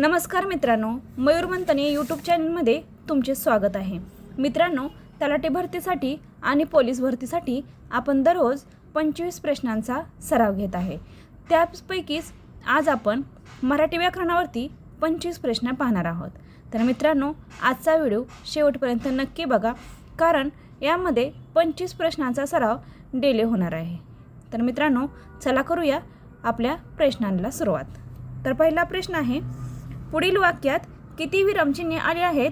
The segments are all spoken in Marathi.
नमस्कार मित्रांनो मयूरमंतने यूट्यूब चॅनलमध्ये तुमचे स्वागत आहे. मित्रांनो तलाठी भरतीसाठी आणि पोलीस भरतीसाठी आपण दररोज पंचवीस प्रश्नांचा सराव घेत आहे. त्यापैकीच आज आपण मराठी व्याकरणावरती पंचवीस प्रश्न पाहणार आहोत. तर मित्रांनो आजचा व्हिडिओ शेवटपर्यंत नक्की बघा कारण यामध्ये पंचवीस प्रश्नांचा सराव डेली होणार आहे. तर मित्रांनो चला करूया आपल्या प्रश्नांना सुरुवात. तर पहिला प्रश्न आहे पुढील वाक्यात किती विरामचिन्हे आली आहेत?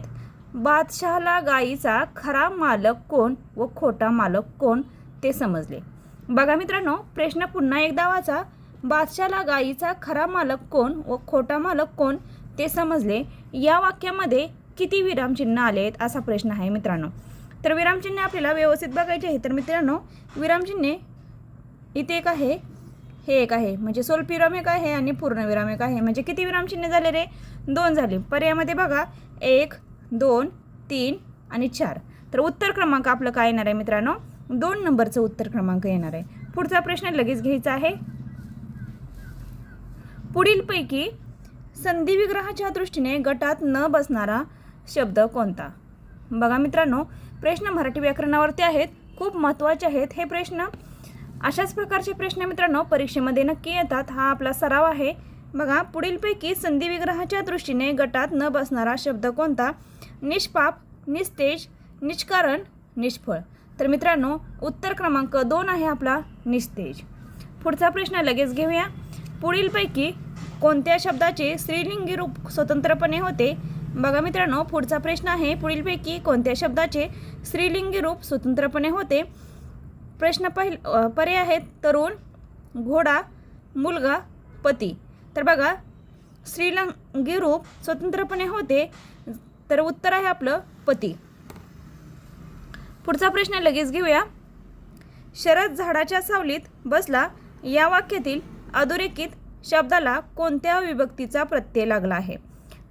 बादशहाला गायीचा खरा मालक कोण व खोटा मालक कोण ते समजले. बघा मित्रांनो प्रश्न पुन्हा एकदा वाचा. बादशाला गायीचा खरा मालक कोण व खोटा मालक कोण ते समजले. या वाक्यामध्ये किती विरामचिन्ह आले आहेत असा प्रश्न आहे मित्रांनो. तर विरामचिन्हे आपल्याला व्यवस्थित बघायचे आहे. तर मित्रांनो विरामचिन्हे इथे एक आहे. हे एक आहे. म्हणजे स्वल्पविराम एक आहे आणि पूर्णविराम एक आहे. म्हणजे किती विरामचिन्हे झाले रे? दोन झाले. पर्यायामध्ये बघा. एक दोन तीन आणि चार. तर उत्तर क्रमांक आपलं काय येणार आहे मित्रांनो? दोन नंबरचं उत्तर क्रमांक येणार आहे. पुढचा प्रश्न लगेच घ्यायचा आहे. पुढीलपैकी संधी विग्रहाच्या दृष्टीने गटात न बसणारा शब्द कोणता? बघा मित्रांनो प्रश्न मराठी व्याकरणावरती आहेत. खूप महत्त्वाचे आहेत हे प्रश्न. अशाच प्रकारचे प्रश्न मित्रांनो. परीक्षेमध्ये नक्की येतात. हा आपला सराव आहे. बघा पुढीलपैकी संधी विग्रहाच्या दृष्टीने गटात न बसणारा शब्द कोणता? निष्पाप निस्तेज निष्कारण निष्फळ. तर मित्रांनो उत्तर क्रमांक दोन आहे आपला निस्तेज. पुढचा प्रश्न लगेच घेऊया. पुढीलपैकी कोणत्या शब्दाचे स्त्रीलिंगी रूप स्वतंत्रपणे होते? बघा मित्रांनो पुढचा प्रश्न आहे. पुढीलपैकी कोणत्या शब्दाचे स्त्रीलिंगी रूप स्वतंत्रपणे होते? प्रश्न पहिल पर्याय आहेत तरुण घोडा मुलगा पती. तर बघा स्त्रीलिंगी रूप स्वतंत्रपणे होते तर उत्तर आहे आपलं पती. पुढचा प्रश्न लगेच घेऊया. शरद झाडाच्या सावलीत बसला या वाक्यातील अधोरेखित शब्दाला कोणत्या विभक्तीचा प्रत्यय लागला आहे?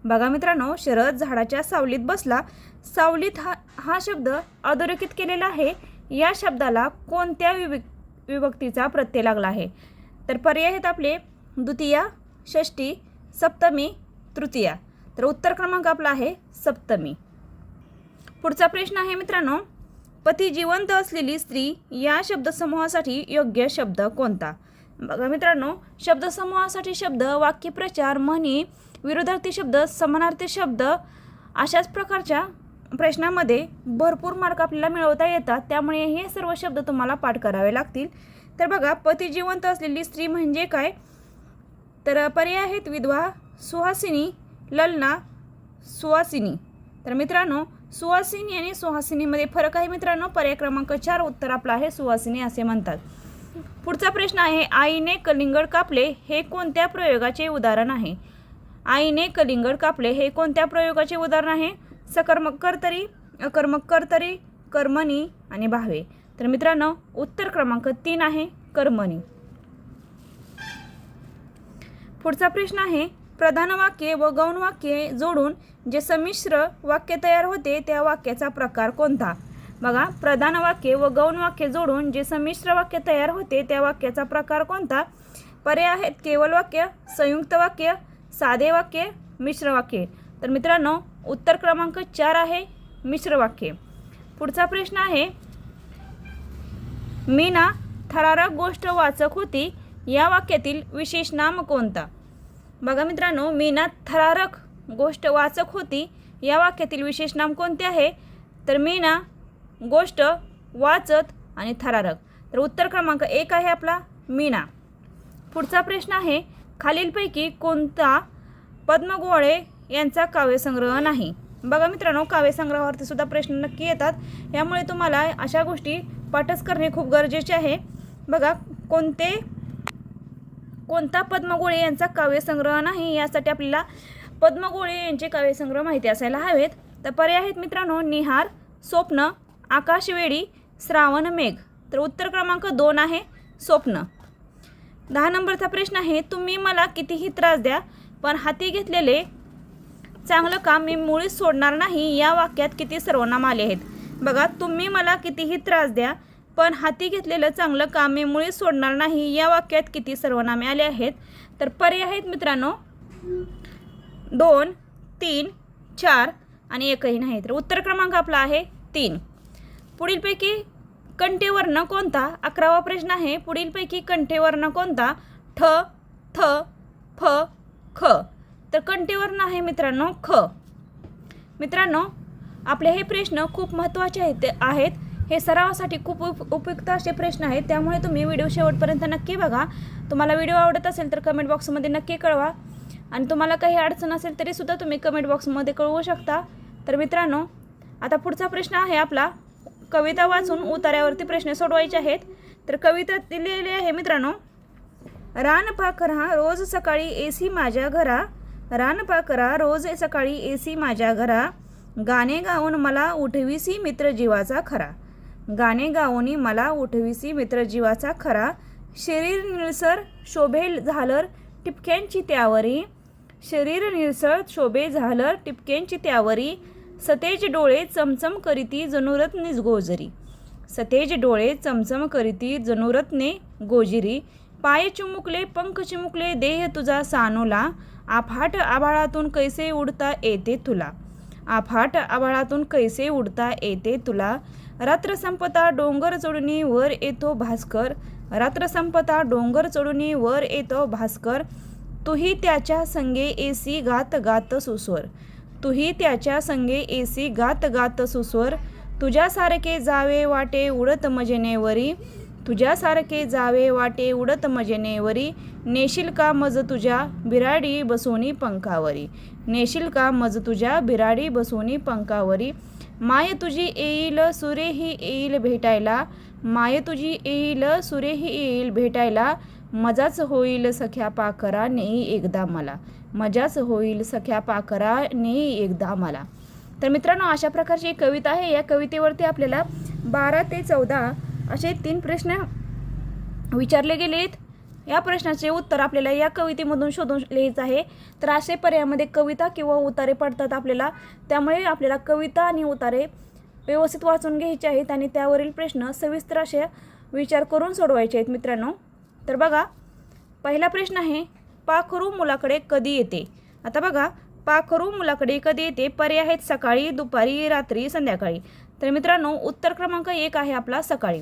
बघा मित्रांनो शरद झाडाच्या सावलीत बसला. सावलीत हा हा शब्द अधोरेखित केलेला आहे. या शब्दाला कोणत्या विभक् विभक्तीचा प्रत्यय लागला आहे? तर पर्याय आहेत आपले द्वितीया षष्टी सप्तमी तृतीया. तर उत्तर क्रमांक आपला आहे सप्तमी. पुढचा प्रश्न आहे मित्रांनो पती जिवंत असलेली स्त्री या शब्दसमूहासाठी योग्य शब्द कोणता? बघा मित्रांनो शब्दसमूहासाठी शब्द वाक्यप्रचार म्हणी विरोधार्थी शब्द समानार्थी शब्द अशाच प्रकारच्या प्रश्नामध्ये भरपूर मार्क आपल्याला मिळवता येतात. त्यामुळे हे सर्व शब्द तुम्हाला पाठ करावे लागतील. तर बघा पती जिवंत असलेली स्त्री म्हणजे काय? तर पर्याय आहेत विधवा सुहासिनी ललना सुहासिनी. तर मित्रांनो सुहासिनी आणि सुहासिनीमध्ये फरक आहे मित्रांनो. पर्याय क्रमांक चार उत्तर आपलं आहे सुहासिनी असे म्हणतात. पुढचा प्रश्न आहे आईने कलिंगड कापले हे कोणत्या प्रयोगाचे उदाहरण आहे? आईने कलिंगड कापले हे कोणत्या प्रयोगाचे उदाहरण आहे? सकर्मक कर्तरी अकर्मक कर्तरी कर्मणी आणि भावे. तर मित्रांनो उत्तर क्रमांक तीन आहे कर्मणी. पुढचा प्रश्न आहे प्रधान वाक्य व गौण वाक्य जोडून जे संमिश्र वाक्य तयार होते त्या वाक्याचा प्रकार कोणता? बघा प्रधान वाक्य व गौण वाक्य जोडून जे संमिश्र वाक्य तयार होते त्या वाक्याचा प्रकार कोणता? पर्याय आहेत केवल वाक्य संयुक्त वाक्य साधे वाक्य मिश्र वाक्य. तर मित्रांनो उत्तर क्रमांक चार आहे मिश्र वाक्य. पुढचा प्रश्न आहे मीना थरारक गोष्ट वाचक होती या वाक्यातील विशेष नाम कोणता? बघा मित्रांनो मीना थरारक गोष्ट वाचक होती या वाक्यातील विशेष नाम कोणते आहे? तर मीना गोष्ट वाचत आणि थरारक. तर उत्तर क्रमांक एक आहे आपला मीना. पुढचा प्रश्न आहे खालीलपैकी कोणता पद्मगोळे यांचा काव्यसंग्रह नाही. बघा मित्रांनो काव्यसंग्रहावरती सुद्धा प्रश्न नक्की येतात. यामुळे तुम्हाला अशा गोष्टी पाठच करणे खूप गरजेचे आहे. बघा कोणते कोणता पद्मगोळे यांचा काव्यसंग्रह नाही यासाठी आपल्याला पद्मगोळे यांचे काव्यसंग्रह माहिती असायला हवेत. तर पर्याय आहेत मित्रांनो निहार स्वप्न आकाशवेडी श्रावण मेघ. तर उत्तर क्रमांक दोन आहे स्वप्न. दहा नंबरचा प्रश्न आहे तुम्ही मला कितीही त्रास द्या पण हाती घेतलेले चांगलं काम मी मुळीच सोडणार नाही या वाक्यात किती सर्वनाम आले आहेत. बघा तुम्ही मला कितीही त्रास द्या पण हाती घेतलेलं चांगलं काम मी मुळीच सोडणार नाही या वाक्यात किती सर्वनामे आले आहेत. तर पर्याय आहेत मित्रांनो. दोन तीन चार आणि एकही नाही. तर उत्तर क्रमांक आपला आहे तीन. पुढीलपैकी कंठेवर्ण कोणता? अकरावा प्रश्न आहे. पुढीलपैकी कंठेवर्ण कोणता? ठ थ फ ख. तर कंठेवर्ण आहे मित्रांनो ख. मित्रांनो आपले हे प्रश्न खूप महत्त्वाचे आहेत आहेत. हे सरावासाठी खूप उप उपयुक्त असे प्रश्न आहेत. त्यामुळे तुम्ही व्हिडिओ शेवटपर्यंत नक्की बघा. तुम्हाला व्हिडिओ आवडत असेल तर कमेंट बॉक्समध्ये नक्की कळवा. आणि तुम्हाला काही अडचण असेल तरीसुद्धा तुम्ही कमेंट बॉक्समध्ये कळवू शकता. तर मित्रांनो आता पुढचा प्रश्न आहे आपला. कविता वाचून उतार्यावरती प्रश्न सोडवायचे आहेत. तर कविता दिलेली आहे मित्रांनो. रान पाखरा रोज सकाळी ए सी माझ्या घरा रानपाकरा रोज सकाळी ए सी माझ्या घरा. गाणे गाऊन मला उठविसी मित्र जीवाचा खरा. गाणे गाऊनी मला उठविसी मित्र जीवाचा खरा. शरीर निळसर शोभेल झालर टिपक्यांची त्यावरी. शरीर निळसर शोभे झालर टिपक्यांची त्यावरी. सतेज डोळे चमचम करीती जनुरत्ने गोजरी. सतेज डोळे चमचम करीती जनुरत्ने गोजिरी. पाय चिमुकले पंख चिमुकले देह तुझा सानोला. आफाट आभाळातून कैसे उडता येते तुला? आफाट आभाळातून कैसे उडता येते तुला? रात्र संपता डोंगर चढुनी वर येतो भास्कर. रात्र संपता डोंगर चढुनी वर येतो भास्कर. तुही त्याच्या संगे एसी गात गात सुस्वर. तुही त्याच्या संगे एसी गात गात सुस्वर. तुझ्यासारखे जावे वाटे उडत मजेनेवरी तुझ्यासारखे जावे वाटे उडत मजेनेवरी नेशील का मज तुझ्या बिराडी बसोनी पंखावरी. नेशील का मज तुझ्या बिराडी बसोनी पंखावरी. माय तुझी येईल सुरेही येईल भेटायला. माय तुझी येईल सुरेही येईल भेटायला. मजाच होईल सख्या पाखरा नेई एकदा मला. मजाच होईल सख्या पाखरा नेई एकदा मला. तर मित्रांनो अशा प्रकारची एक कविता आहे. या कवितेवरती आपल्याला बारा ते चौदा असे तीन प्रश्न विचारले गेले आहेत या प्रश्नाचे उत्तर आपल्याला या कवितेमधून शोधून लिहायचं आहे. तर असे पर्यायामध्ये कविता किंवा उतारे पडतात आपल्याला. त्यामुळे आपल्याला कविता आणि उतारे व्यवस्थित वाचून घ्यायचे आहेत आणि त्यावरील प्रश्न सविस्तर असे विचार करून सोडवायचे आहेत मित्रांनो. तर बघा पहिला प्रश्न आहे पाखरू मुलाकडे कधी येते? आता बघा पाखरू मुलाकडे कधी येते? पर्याय आहेत सकाळी दुपारी रात्री संध्याकाळी. तर मित्रांनो उत्तर क्रमांक एक आहे आपला सकाळी.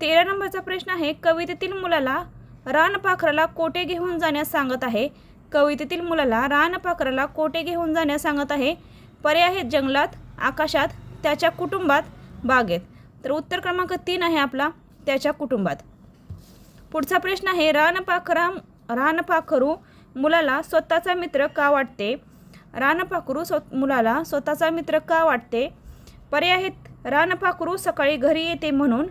तेरा नंबरचा प्रश्न आहे कवितेतील मुलाला रानपाखराला कोठे घेऊन जाण्यास सांगत आहे? कवितेतील मुलाला रानपाखराला कोठे घेऊन जाण्यास सांगत आहे? पर्याय आहेत जंगलात आकाशात त्याच्या कुटुंबात बागेत. तर उत्तर क्रमांक तीन आहे आपला त्याच्या कुटुंबात. पुढचा प्रश्न आहे रानपाखरा रानपाखरू मुलाला स्वतःचा मित्र का वाटते? रानपाखरू स्व मुलाला स्वतःचा मित्र का वाटते? पर्याय आहेत रानपाखरू सकाळी घरी येते म्हणून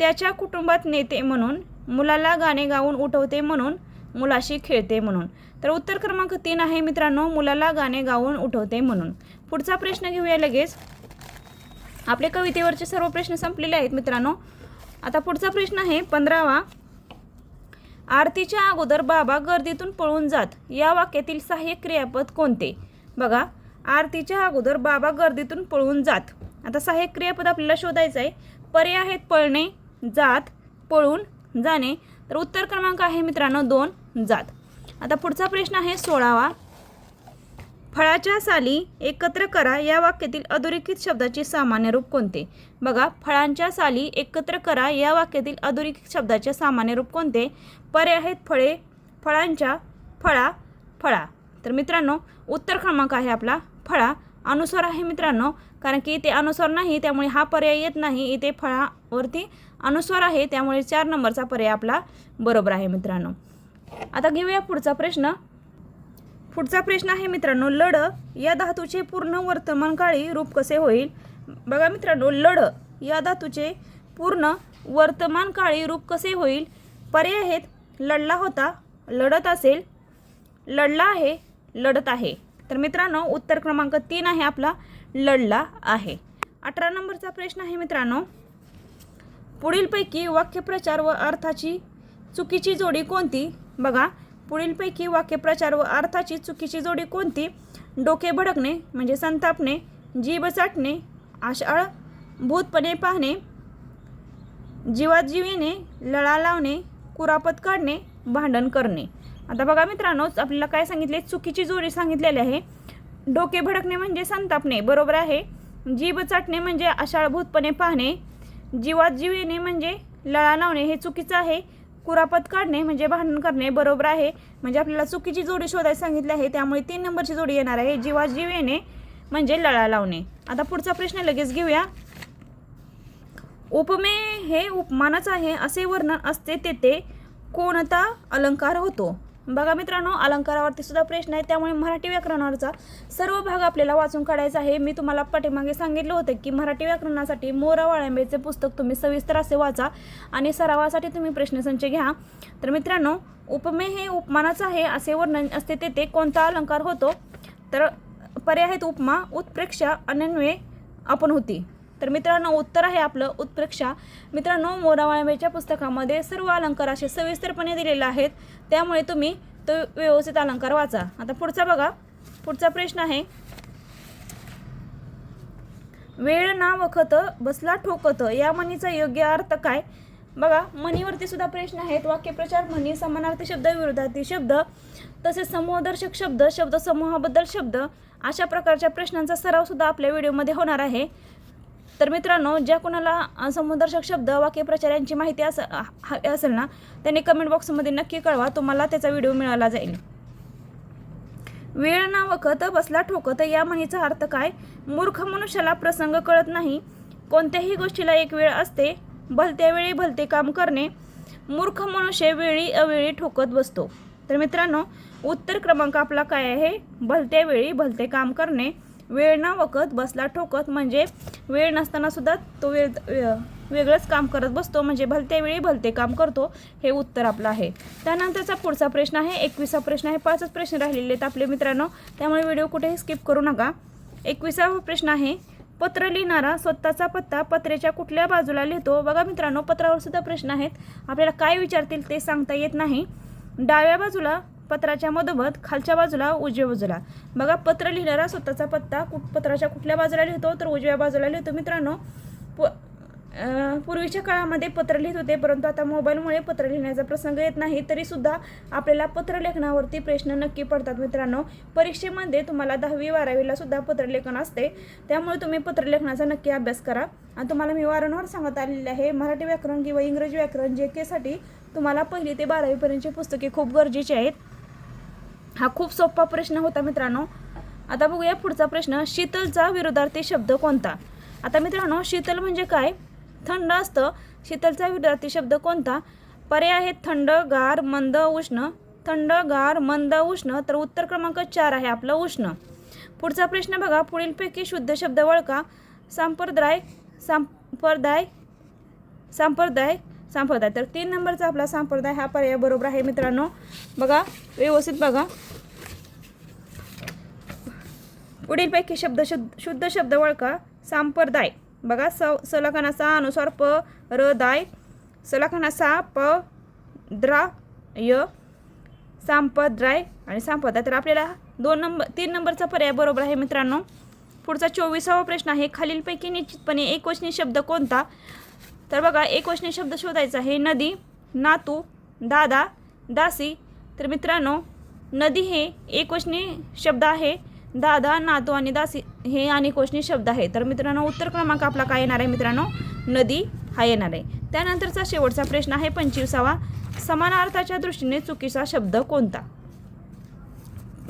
त्याच्या कुटुंबात नेते म्हणून मुलाला गाणे गाऊन उठवते म्हणून मुलाशी खेळते म्हणून. तर उत्तर क्रमांक तीन आहे मित्रांनो मुलाला गाणे गाऊन उठवते म्हणून. पुढचा प्रश्न घेऊया लगेच. आपले कवितेवरचे सर्व प्रश्न संपलेले आहेत मित्रांनो. आता पुढचा प्रश्न आहे पंधरावा. आरतीच्या अगोदर बाबा गर्दीतून पळून जात. या वाक्यातील सहाय्यक क्रियापद कोणते? बघा आरतीच्या अगोदर बाबा गर्दीतून पळून जात. आता सहाय्यक क्रियापद आपल्याला शोधायचं आहे पर्याय आहेत पळणे जात पळून जाणे तर उत्तर क्रमांक आहे मित्रांनो दोन जात. आता पुढचा प्रश्न आहे सोळावा. फळाच्या साली एकत्र करा या वाक्यातील अधोरेखित शब्दाचे सामान्य रूप कोणते? बघा फळांच्या साली एकत्र करा या वाक्यातील अधोरेखित शब्दाचे सामान्य रूप कोणते? पर्याय आहेत फळे फळांच्या फळा फळा. तर मित्रांनो उत्तर क्रमांक आहे आपला फळा. अनुसार आहे मित्रांनो कारण की इथे अनुस्वार नाही त्यामुळे हा पर्याय येत नाही. इथे फळावरती अनुस्वार आहे त्यामुळे चार नंबरचा पर्याय आपला बरोबर आहे मित्रांनो. आता घेऊया पुढचा प्रश्न. पुढचा प्रश्न आहे मित्रांनो लढ या धातूचे पूर्ण वर्तमानकाळी रूप कसे होईल? बघा मित्रांनो लढ या धातूचे पूर्ण वर्तमानकाळी रूप कसे होईल? पर्याय आहेत लढला होता लढत असेल लढला आहे लढत आहे. तर मित्रांनो उत्तर क्रमांक तीन आहे आपला. लढला आहे. अठरा नंबरचा प्रश्न आहे मित्रांनो. पुढीलपैकी वाक्यप्रचार व अर्थाची चुकीची जोडी कोणती? बघा पुढीलपैकी वाक्यप्रचार व अर्थाची चुकीची जोडी कोणती? डोके भडकणे म्हणजे संतापणे जीभ चाटणे आशाळ भूतपणे पाहणे जीवाजीवीने लळा लावणे कुरापत काढणे भांडण करणे. आता बघा मित्रांनोच आपल्याला काय सांगितले? चुकीची जोडी सांगितलेली आहे. डोके भडकणे म्हणजे संतापणे बरोबर आहे. जीभ चाटणे म्हणजे अशाळभूतपणे पाहणे. जीवात जीव येणे म्हणजे लळा लावणे हे चुकीचं आहे. कुरापत काढणे म्हणजे भांडण करणे बरोबर आहे. म्हणजे आपल्याला चुकीची जोडी शोधायला सांगितली आहे त्यामुळे तीन नंबरची जोडी येणार आहे. जीवात जीव येणे म्हणजे लळा लावणे. आता पुढचा प्रश्न लगेच घेऊया. उपमेय हे उपमानच आहे असे वर्णन असते तेथे कोणता अलंकार होतो? बघा मित्रांनो अलंकारावरती सुद्धा प्रश्न आहे. त्यामुळे मराठी व्याकरणावरचा सर्व भाग आपल्याला वाचून काढायचा आहे. मी तुम्हाला पाठीमागे सांगितलं होतं की मराठी व्याकरणासाठी मोरा वाळंबेचे पुस्तक तुम्ही सविस्तर असे वाचा आणि सरावासाठी तुम्ही प्रश्नसंच घ्या. तर मित्रांनो उपमे हे उपमानाचं आहे असे वर्णन असते. तेथे कोणता अलंकार होतो? तर पर्याय आहेत उपमा उत्प्रेक्षा अनन्वय आपण होती तर मित्रांनो उत्तर आहे आपलं उत्प्रेक्षा. मित्रांनो मोरावाळंबेच्या पुस्तकामध्ये सर्व अलंकार असे सविस्तरपणे दिलेले आहेत. त्यामुळे तुम्ही तो व्यवस्थित अलंकार वाचा. आता पुढचा बघा. पुढचा प्रश्न आहे. वेळ ना वखत बसला ठोकत या म्हणीचा योग्य अर्थ काय? बघा म्हणीवरती सुद्धा प्रश्न आहेत. वाक्यप्रचार म्हणी समानार्थी शब्द विरोधार्थी शब्द तसेच समूहदर्शक शब्द शब्द समूहाबद्दल शब्द अशा प्रकारच्या प्रश्नांचा सराव सुद्धा आपल्या व्हिडिओमध्ये होणार आहे. तर मित्रांनो ज्या कोणाला समुदर्शक शब्द वाक्यप्रचार यांची माहिती अस हवी असेल ना त्यांनी कमेंट बॉक्समध्ये नक्की कळवा तुम्हाला त्याचा व्हिडिओ मिळाला जाईल. वेळ ना वखत बसला ठोकत या म्हणीचा अर्थ काय? मूर्ख मनुष्याला प्रसंग कळत नाही. कोणत्याही गोष्टीला एक वेळ असते. भलत्या वेळी भलते काम करणे. मूर्ख मनुष्य वेळी अवेळी ठोकत बसतो. तर मित्रांनो उत्तर क्रमांक आपला काय आहे? भलत्या वेळी भलते काम करणे. वेळ ना वखत बसला ठोकत म्हणजे वेळ नसताना सुद्धा तो वेळ वेगळंच काम करत बसतो म्हणजे भलत्या वेळी भलते काम करतो हे उत्तर आपलं आहे. त्यानंतरचा पुढचा प्रश्न आहे एकविसा प्रश्न आहे पाचच प्रश्न राहिलेले आहेत आपले मित्रांनो त्यामुळे व्हिडिओ कुठेही स्किप करू नका. एकविसावा प्रश्न आहे पत्र लिहिणारा स्वतःचा पत्ता पत्रेच्या कुठल्या बाजूला लिहितो? बघा मित्रांनो पत्रावर सुद्धा प्रश्न आहेत. आपल्याला काय विचारतील ते सांगता येत नाही. डाव्या बाजूला पत्राच्या मधोमध खालच्या बाजूला उजव्या बाजूला. बघा पत्र लिहिणारा स्वतःचा पत्ता कुठ पत्राच्या कुठल्या बाजूला लिहितो? तर उजव्या बाजूला लिहितो मित्रांनो. प पूर्वीच्या काळामध्ये पत्र लिहित होते परंतु आता मोबाईलमुळे पत्र लिहिण्याचा प्रसंग येत नाही तरीसुद्धा आपल्याला पत्रलेखनावरती प्रश्न नक्की पडतात मित्रांनो. परीक्षेमध्ये तुम्हाला दहावी बारावीला सुद्धा पत्रलेखन असते. त्यामुळे तुम्ही पत्रलेखनाचा नक्की अभ्यास करा. आणि तुम्हाला मी वारंवार सांगत आलेले आहे मराठी व्याकरण किंवा इंग्रजी व्याकरण जे केसाठी तुम्हाला पहिली ते बारावीपर्यंतची पुस्तके खूप गरजेची आहेत. हा खूप सोपा प्रश्न होता मित्रांनो. आता बघूया पुढचा प्रश्न शीतलचा विरोधार्थी शब्द कोणता? आता मित्रांनो शीतल म्हणजे काय? थंड असतं. शीतलचा विरोधार्थी शब्द कोणता? पर्याय आहेत थंड गार मंद उष्ण. थंड गार मंद उष्ण तर उत्तर क्रमांक चार आहे आपलं उष्ण. पुढचा प्रश्न बघा पुढीलपैकी शुद्ध शब्द वळका सांप्रदाय सांप्रदाय संप्रदाय संप्रदाय तर तीन नंबरचा आपला संप्रदाय हा पर्याय बरोबर आहे मित्रांनो. बघा व्यवस्थित बघा. पुढीलपैकी शब्द शुद्ध शुद्ध शब्द वळका संप्रदाय बघा स सलखानाचा अनुसार प र दाय. सलखानाचा प द्रा य. संप्रदाय आणि संप्रदाय तर आपल्याला दोन नंबर तीन नंबरचा पर्याय बरोबर आहे मित्रांनो. पुढचा चोवीसावा प्रश्न आहे. खालीलपैकी निश्चितपणे एकवचनी शब्द कोणता? तर बघा एकवचनी शब्द शोधायचा आहे. नदी नातू दादा दासी. तर मित्रांनो नदी हे एकवचनी शब्द आहे. दादा नातू आणि दासी हे अनेकवचनी शब्द आहे. तर मित्रांनो उत्तर क्रमांक आपला काय येणार आहे मित्रांनो? नदी हा येणार आहे. त्यानंतरचा शेवटचा प्रश्न आहे पंचवीसावा. समानार्थाच्या दृष्टीने चुकीचा शब्द कोणता?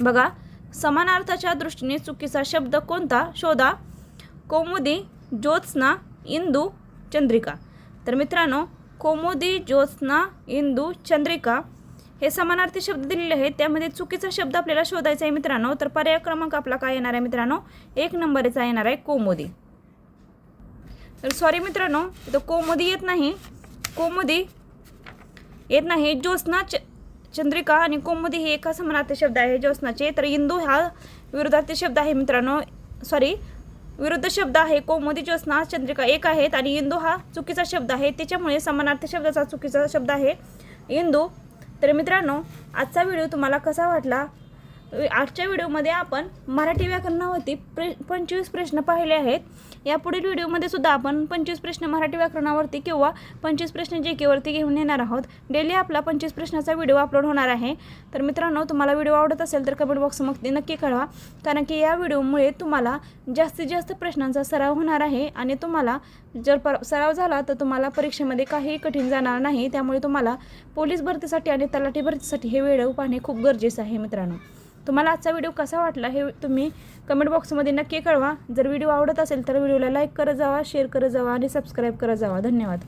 बघा समानार्थाच्या दृष्टीने चुकीचा शब्द कोणता? शोधा. कौमुदी ज्योत्स्ना इंदू चंद्रिका. तर मित्रांनो कोमोदी ज्योत्स्ना इंदू चंद्रिका हे समानार्थी शब्द दिलेले आहेत. त्यामध्ये चुकीचा शब्द आपल्याला शोधायचा आहे मित्रांनो. तर पर्याय क्रमांक आपला काय येणार आहे मित्रांनो? एक नंबरचा येणार आहे कोमुदी. तर सॉरी मित्रांनो इथं कोमुदी येत नाही. कोमुदी येत नाही. ज्योत्स्ना च चंद्रिका आणि कोमुदी हे एका समानार्थी शब्द आहे ज्योत्स्नाचे. तर इंदू हा विरोधार्थी शब्द आहे मित्रांनो. सॉरी विरुद्ध शब्द आहे. कोमुदी ज्योत्स्ना चंद्रिका एक आहेत आणि इंदू हा चुकीचा शब्द आहे. त्याच्यामुळे समानार्थी शब्दाचा चुकीचा शब्द आहे. इंदू तर मित्रांनो आजचा व्हिडिओ तुम्हाला कसा वाटला? आजच्या व्हिडिओमध्ये आपण मराठी व्याकरणावरती प्रे पंचवीस प्रश्न पाहिले आहेत. या पुढील व्हिडिओमध्ये सुद्धा आपण पंचवीस प्रश्न मराठी व्याकरणावरती किंवा पंचवीस प्रश्न जे केवरती घेऊन येणार आहोत. डेली आपला पंचवीस प्रश्नाचा व्हिडिओ अपलोड होणार आहे. तर मित्रांनो तुम्हाला व्हिडिओ आवडत असेल तर कमेंट बॉक्समध्ये नक्की कळवा. कारण की या व्हिडिओमुळे तुम्हाला जास्तीत जास्त प्रश्नांचा सराव होणार आहे आणि तुम्हाला जर पर सराव झाला तर तुम्हाला परीक्षेमध्ये काही कठीण जाणार नाही. त्यामुळे तुम्हाला पोलीस भरतीसाठी आणि तलाठी भरतीसाठी हे व्हिडिओ पाहणे खूप गरजेचं आहे मित्रांनो. तुम्हाला आजचा व्हिडिओ कसा वाटला हे तुम्ही कमेंट बॉक्समध्ये नक्की कळवा. जर व्हिडिओ आवडत असेल तर व्हिडिओला लाईक करत जावा शेअर करत जावा आणि सबस्क्राईब करत जावा. धन्यवाद.